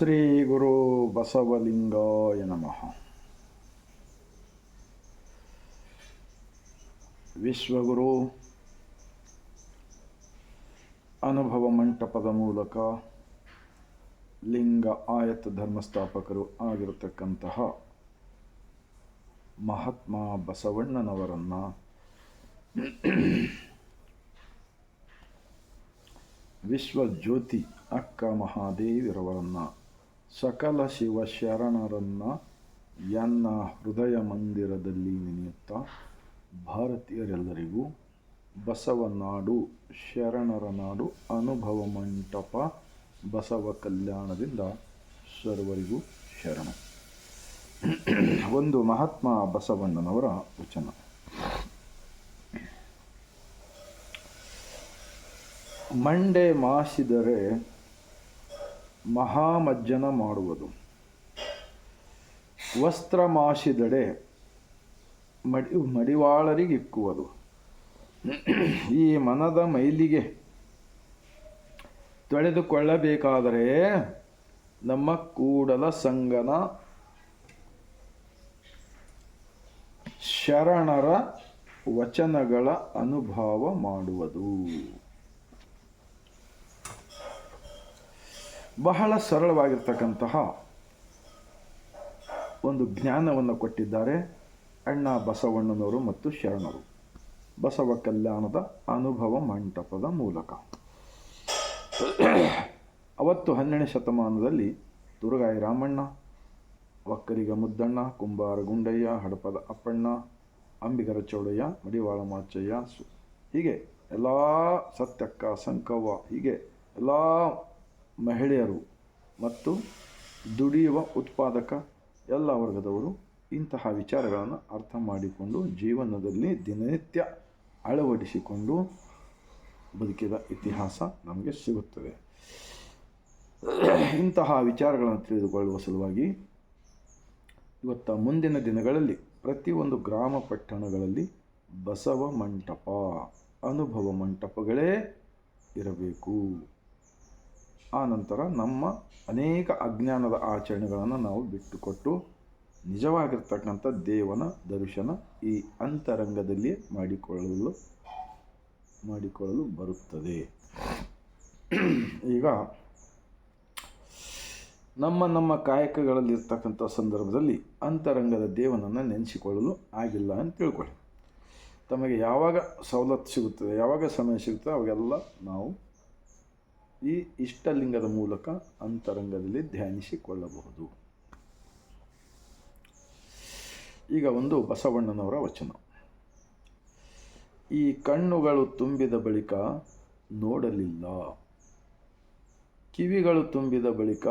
ಶ್ರೀ ಗುರು ಬಸವಲಿಂಗಾಯ ನಮಃ. ವಿಶ್ವಗುರು, ಅನುಭವ ಮಂಟಪದ ಮೂಲಕ ಲಿಂಗ ಆಯತ ಧರ್ಮಸ್ಥಾಪಕರು ಆಗಿರತಕ್ಕಂತಹ ಮಹಾತ್ಮ ಬಸವಣ್ಣನವರನ್ನು ವಿಶ್ವಜ್ಯೋತಿ ಅಕ್ಕ ಮಹಾದೇವಿರವರನ್ನು ಸಕಲ ಶಿವ ಶರಣರನ್ನ ಎನ್ನ ಹೃದಯ ಮಂದಿರದಲ್ಲಿ ನೆನೆಯುತ್ತಾ ಭಾರತೀಯರೆಲ್ಲರಿಗೂ ಬಸವನಾಡು, ಶರಣರ ನಾಡು, ಅನುಭವ ಮಂಟಪ, ಬಸವ ಕಲ್ಯಾಣದಿಂದ ಸರ್ವರಿಗೂ ಶರಣ. ಒಂದು ಮಹಾತ್ಮ ಬಸವಣ್ಣನವರ ವಚನ. ಮಂಡೆ ಮಾಸಿದರೆ ಮಹಾಮಜ್ಜನ ಮಾಡುವುದು. ವಸ್ತ್ರ ಮಾಸಿದಡೆ ಮಡಿ, ಮಡಿವಾಳರಿಗಿಕ್ಕುವುದು. ಈ ಮನದ ಮೈಲಿಗೆ ತೊಳೆದುಕೊಳ್ಳಬೇಕಾದರೆ ನಮ್ಮ ಕೂಡಲ ಸಂಗನ ಶರಣರ ವಚನಗಳ ಅನುಭವ ಮಾಡುವುದು. ಬಹಳ ಸರಳವಾಗಿರ್ತಕ್ಕಂತಹ ಒಂದು ಜ್ಞಾನವನ್ನು ಕೊಟ್ಟಿದ್ದಾರೆ ಅಣ್ಣ ಬಸವಣ್ಣನವರು ಮತ್ತು ಶರಣರು. ಬಸವ ಕಲ್ಯಾಣದ ಅನುಭವ ಮಂಟಪದ ಮೂಲಕ. ಅವತ್ತು ಹನ್ನೆರಡನೇ ಶತಮಾನದಲ್ಲಿ ತುರುಗಾಯಿ ರಾಮಣ್ಣ, ಒಕ್ಕರಿಗ ಮುದ್ದಣ್ಣ, ಕುಂಬಾರ ಗುಂಡಯ್ಯ, ಹಡಪದ ಅಪ್ಪಣ್ಣ, ಅಂಬಿಗರ ಚೌಡಯ್ಯ, ಮಡಿವಾಳ ಮಾಚಯ್ಯ ಹೀಗೆ ಎಲ್ಲ ಸತ್ಯಕ್ಕ ಸಂಕವ್ವ ಹೀಗೆ ಎಲ್ಲ ಮಹಿಳೆಯರು ಮತ್ತು ದುಡಿಯುವ ಉತ್ಪಾದಕ ಎಲ್ಲ ವರ್ಗದವರು ಇಂತಹ ವಿಚಾರಗಳನ್ನು ಅರ್ಥ ಮಾಡಿಕೊಂಡು ಜೀವನದಲ್ಲಿ ದಿನನಿತ್ಯ ಅಳವಡಿಸಿಕೊಂಡು ಬದುಕಿದ ಇತಿಹಾಸ ನಮಗೆ ಸಿಗುತ್ತದೆ. ಇಂತಹ ವಿಚಾರಗಳನ್ನು ತಿಳಿದುಕೊಳ್ಳುವ ಸಲುವಾಗಿ ಇವತ್ತ ಮುಂದಿನ ದಿನಗಳಲ್ಲಿ ಪ್ರತಿಯೊಂದು ಗ್ರಾಮ ಪಟ್ಟಣಗಳಲ್ಲಿ ಬಸವ ಮಂಟಪ, ಅನುಭವ ಮಂಟಪಗಳೇ ಇರಬೇಕು. ಆ ನಂತರ ನಮ್ಮ ಅನೇಕ ಅಜ್ಞಾನದ ಆಚರಣೆಗಳನ್ನು ನಾವು ಬಿಟ್ಟುಕೊಟ್ಟು ನಿಜವಾಗಿರ್ತಕ್ಕಂಥ ದೇವನ ದರ್ಶನ ಈ ಅಂತರಂಗದಲ್ಲಿ ಮಾಡಿಕೊಳ್ಳಲು ಮಾಡಿಕೊಳ್ಳಲು ಬರುತ್ತದೆ. ಈಗ ನಮ್ಮ ನಮ್ಮ ಕಾಯಕಗಳಲ್ಲಿರ್ತಕ್ಕಂಥ ಸಂದರ್ಭದಲ್ಲಿ ಅಂತರಂಗದ ದೇವನನ್ನು ನೆನೆಸಿಕೊಳ್ಳಲು ಆಗಿಲ್ಲ ಅಂತ ತಿಳ್ಕೊಳ್ಳಿ. ತಮಗೆ ಯಾವಾಗ ಸವಲತ್ತು ಸಿಗುತ್ತದೆ, ಯಾವಾಗ ಸಮಯ ಸಿಗುತ್ತದೆ ಅವಾಗೆಲ್ಲ ನಾವು ಈ ಇಷ್ಟಲಿಂಗದ ಮೂಲಕ ಅಂತರಂಗದಲ್ಲಿ ಧ್ಯಾನಿಸಿಕೊಳ್ಳಬಹುದು. ಈಗ ಒಂದು ಬಸವಣ್ಣನವರ ವಚನ. ಈ ಕಣ್ಣುಗಳು ತುಂಬಿದ ಬಳಿಕ ನೋಡಲಿಲ್ಲ. ಕಿವಿಗಳು ತುಂಬಿದ ಬಳಿಕ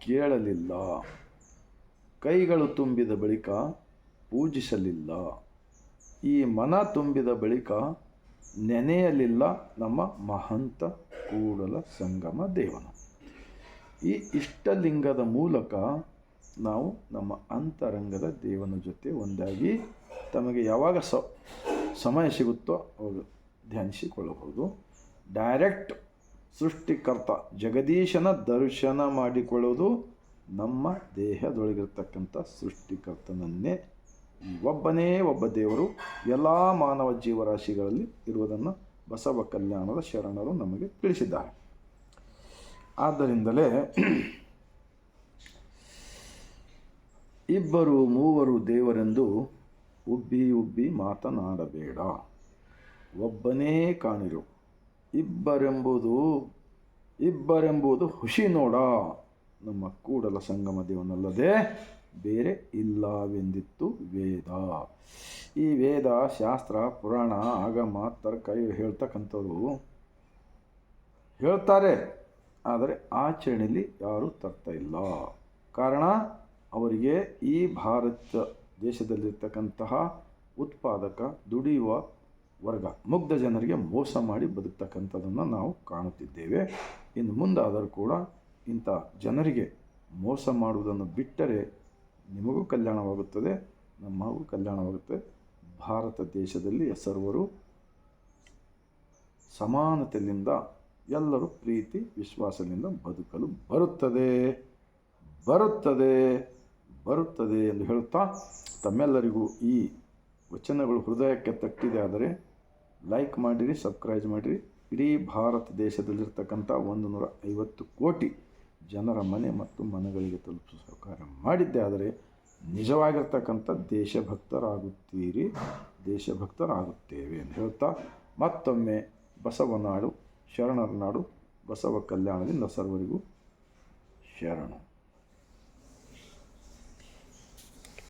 ಕೇಳಲಿಲ್ಲ. ಕೈಗಳು ತುಂಬಿದ ಬಳಿಕ ಪೂಜಿಸಲಿಲ್ಲ. ಈ ಮನ ತುಂಬಿದ ಬಳಿಕ ನೆನೆಯಲಿಲ್ಲ ನಮ್ಮ ಮಹಂತ ಕೂಡಲ ಸಂಗಮ ದೇವನ. ಈ ಇಷ್ಟಲಿಂಗದ ಮೂಲಕ ನಾವು ನಮ್ಮ ಅಂತರಂಗದ ದೇವನ ಜೊತೆ ಒಂದಾಗಿ ತಮಗೆ ಯಾವಾಗ ಸ, ಸಮಯ ಸಿಗುತ್ತೋ ಅವಾಗ ಧ್ಯಾನಿಸಿಕೊಳ್ಳಬಹುದು. ಡೈರೆಕ್ಟ್ ಸೃಷ್ಟಿಕರ್ತ ಜಗದೀಶನ ದರ್ಶನ ಮಾಡಿಕೊಳ್ಳೋದು ನಮ್ಮ ದೇಹದೊಳಗಿರ್ತಕ್ಕಂಥ ಸೃಷ್ಟಿಕರ್ತನನ್ನೇ ಒಬ್ಬನೇ ಒಬ್ಬ ದೇವರು ಎಲ್ಲ ಮಾನವ ಜೀವರಾಶಿಗಳಲ್ಲಿ ಇರುವುದನ್ನು ಬಸವ ಕಲ್ಯಾಣದ ಶರಣರು ನಮಗೆ ತಿಳಿಸಿದ್ದಾರೆ. ಆದ್ದರಿಂದಲೇ ಇಬ್ಬರು ಮೂವರು ದೇವರೆಂದು ಉಬ್ಬಿ ಉಬ್ಬಿ ಮಾತನಾಡಬೇಡ. ಒಬ್ಬನೇ ಕಾಣಿರು. ಇಬ್ಬರೆಂಬುದು ಇಬ್ಬರೆಂಬುದು ಹುಷಿ ನೋಡ. ನಮ್ಮ ಕೂಡಲ ಸಂಗಮ ದೇವನಲ್ಲದೆ ಬೇರೆ ಇಲ್ಲವೆಂದಿತ್ತು ವೇದ. ಈ ವೇದ, ಶಾಸ್ತ್ರ, ಪುರಾಣ, ಆಗಮ, ತರ್ಕ ಇವು ಹೇಳ್ತಕ್ಕಂಥವ್ರು ಹೇಳ್ತಾರೆ. ಆದರೆ ಆಚರಣೆಯಲ್ಲಿ ಯಾರೂ ತರ್ತಾ ಇಲ್ಲ. ಕಾರಣ ಅವರಿಗೆ ಈ ಭಾರತ ದೇಶದಲ್ಲಿರ್ತಕ್ಕಂತಹ ಉತ್ಪಾದಕ, ದುಡಿಯುವ ವರ್ಗ, ಮುಗ್ಧ ಜನರಿಗೆ ಮೋಸ ಮಾಡಿ ಬದುಕ್ತಕ್ಕಂಥದ್ದನ್ನು ನಾವು ಕಾಣುತ್ತಿದ್ದೇವೆ. ಇನ್ನು ಮುಂದಾದರೂ ಕೂಡ ಇಂಥ ಜನರಿಗೆ ಮೋಸ ಮಾಡುವುದನ್ನು ಬಿಟ್ಟರೆ ನಿಮಗೂ ಕಲ್ಯಾಣವಾಗುತ್ತದೆ, ನಮ್ಮಗೂ ಕಲ್ಯಾಣವಾಗುತ್ತದೆ ಭಾರತ ದೇಶದಲ್ಲಿ ಸರ್ವರು ಸಮಾನತೆಯಿಂದ ಎಲ್ಲರೂ ಪ್ರೀತಿ, ವಿಶ್ವಾಸದಿಂದ ಬದುಕಲು ಬರುತ್ತದೆ. ಬರುತ್ತದೆ ಬರುತ್ತದೆ ಎಂದು ಹೇಳುತ್ತಾ ತಮ್ಮೆಲ್ಲರಿಗೂ ಈ ವಚನಗಳು ಹೃದಯಕ್ಕೆ ತಟ್ಟಿದೆ ಆದರೆ ಲೈಕ್ ಮಾಡಿರಿ, ಸಬ್ಸ್ಕ್ರೈಬ್ ಮಾಡಿರಿ. ಇಡೀ ಭಾರತ ದೇಶದಲ್ಲಿರ್ತಕ್ಕಂಥ ಒಂದು ನೂರ ಐವತ್ತು ಕೋಟಿ ಜನರ ಮನೆ ಮತ್ತು ಮನೆಗಳಿಗೆ ತಲುಪಿಸುವ ಸಹಕಾರ ಮಾಡಿದ್ದೆ. ಆದರೆ ನಿಜವಾಗಿರ್ತಕ್ಕಂಥ ದೇಶಭಕ್ತರಾಗುತ್ತೀರಿ, ದೇಶಭಕ್ತರಾಗುತ್ತೇವೆ ಎಂದು ಹೇಳ್ತಾ ಮತ್ತೊಮ್ಮೆ ಬಸವನಾಡು ಶರಣರ ನಾಡು, ಬಸವ ಕಲ್ಯಾಣದಿಂದ ಸರ್ವರಿಗೂ ಶರಣು.